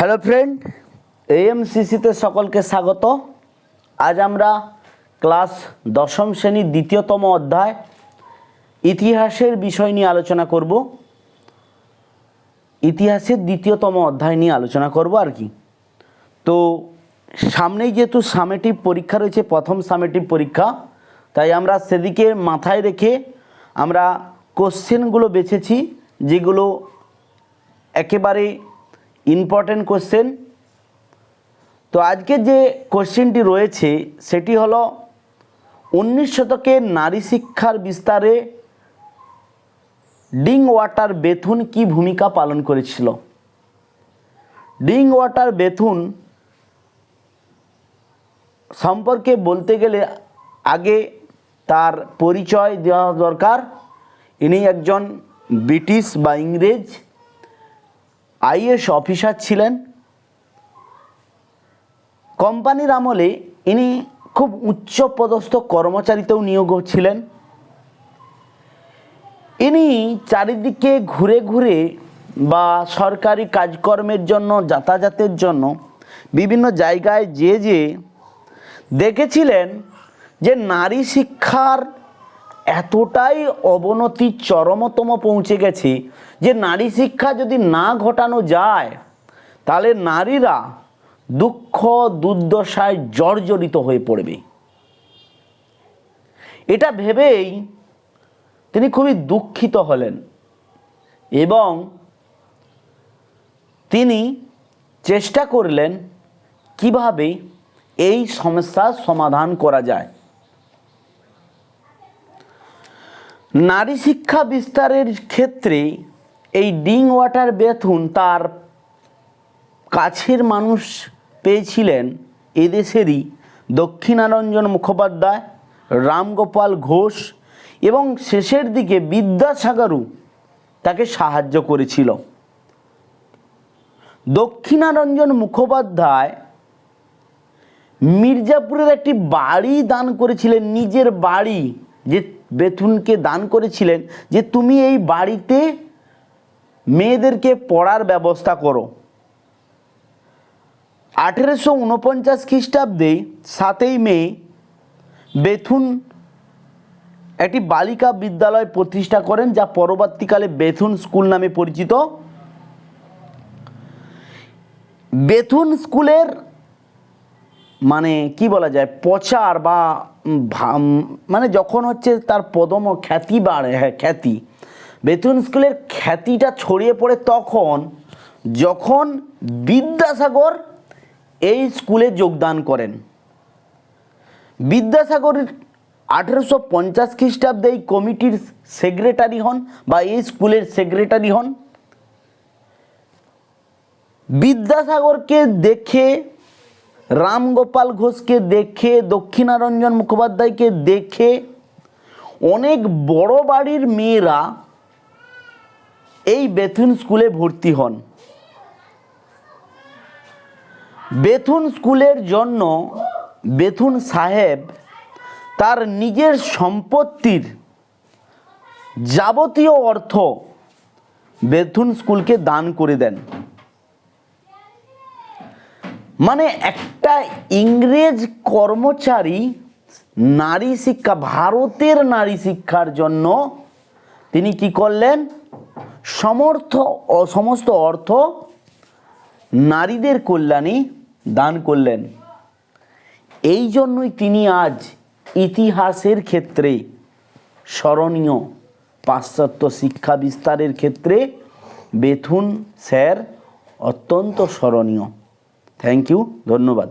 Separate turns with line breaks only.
Hello friend এএমসিসিতে সকলকে স্বাগত। আজ আমরা ক্লাস দশম শ্রেণির দ্বিতীয়তম অধ্যায় ইতিহাসের বিষয় নিয়ে আলোচনা করব। ইতিহাসের দ্বিতীয়তম অধ্যায় নিয়ে আলোচনা করব আর কি। তো সামনেই যেহেতু সামেটিভ পরীক্ষা রয়েছে, প্রথম সামেটিভ পরীক্ষা, তাই আমরা সেদিকে মাথায় রেখে আমরা কোশ্চেনগুলো বেছেছি, যেগুলো একেবারে ইম্পর্টেন্ট কোশ্চেন তো আজকে যে কোশ্চেনটি রয়েছে, সেটি হলো উনিশ শতকে নারী শিক্ষার বিস্তারে ডিং ওয়াটার বেথুন কি ভূমিকা পালন করেছিল? ডিং ওয়াটার বেথুন সম্পর্কে বলতে গেলে আগে তার পরিচয় দেওয়া দরকার। ইনি একজন ব্রিটিশ বা ইংরেজ। আইএস অফিসার ছিলেন। কোম্পানির আমলে ইনি খুব উচ্চ পদস্থ কর্মচারীতেও নিয়োগ ছিলেন। ইনি চারিদিকে ঘুরে ঘুরে বা সরকারি কাজকর্মের জন্য, যাতায়াতের জন্য বিভিন্ন জায়গায় যে যে দেখেছিলেন যে নারী শিক্ষার এতটাই অবনতি চরমতম পৌঁছে গেছে যে নারী শিক্ষা যদি না ঘটানো যায়, তাহলে নারীরা দুঃখ, দুর্দশায় জর্জরিত হয়ে পড়বে। এটা ভেবেই তিনি খুবই দুঃখিত হলেন এবং তিনি চেষ্টা করলেন কীভাবে এই সমস্যার সমাধান করা যায়। নারী শিক্ষা বিস্তারের ক্ষেত্রে এই ডিং ওয়াটার বেথুন তার কাছের মানুষ পেয়েছিলেন এদেশেরই দক্ষিণারঞ্জন মুখোপাধ্যায়, রামগোপাল ঘোষ এবং শেষের দিকে বিদ্যাসাগরও তাকে সাহায্য করেছিল। দক্ষিণারঞ্জন মুখোপাধ্যায় মির্জাপুরের একটি বাড়ি দান করেছিলেন, নিজের বাড়ি, যে বেথুনকে দান করেছিলেন যে তুমি এই বাড়িতে মেয়েদেরকে পড়ার ব্যবস্থা করো। আঠেরোশো উনপঞ্চাশ খ্রিস্টাব্দে সাতই মে বেথুন একটি বালিকা বিদ্যালয় প্রতিষ্ঠা করেন, যা পরবর্তীকালে বেথুন স্কুল নামে পরিচিত। বেথুন স্কুলের মানে কি বলা যায়, প্রচার বা মানে যখন হচ্ছে তার পদম খ্যাতি বাড়ে হ্যাঁ খ্যাতি, বেতন স্কুলের খ্যাতিটা ছড়িয়ে পড়ে তখন, যখন বিদ্যাসাগর এই স্কুলে যোগদান করেন। বিদ্যাসাগর আঠেরোশো পঞ্চাশ খ্রিস্টাব্দে এই কমিটির সেক্রেটারি হন বা এই স্কুলের সেক্রেটারি হন। বিদ্যাসাগরকে দেখে রামগোপাল ঘোষকে দেখে, দক্ষিণারঞ্জন মুখোপাধ্যায়কে দেখে অনেক বড় বাড়ির মেয়েরা এই বেথুন স্কুলে ভর্তি হন। বেথুন স্কুলের জন্য বেথুন সাহেব তার নিজের সম্পত্তির যাবতীয় অর্থ বেথুন স্কুলকে দান করে দেন। মানে একটা ইংরেজ কর্মচারী নারী শিক্ষা, ভারতের নারী শিক্ষার জন্য তিনি কি করলেন? সমর্থ, সমস্ত অর্থ নারীদের কল্যাণে দান করলেন। এই জন্যই তিনি আজ ইতিহাসের ক্ষেত্রে স্মরণীয় পাশ্চাত্য শিক্ষা বিস্তারের ক্ষেত্রে বেথুন স্যার অত্যন্ত স্মরণীয়। থ্যাংক ইউ ধন্যবাদ।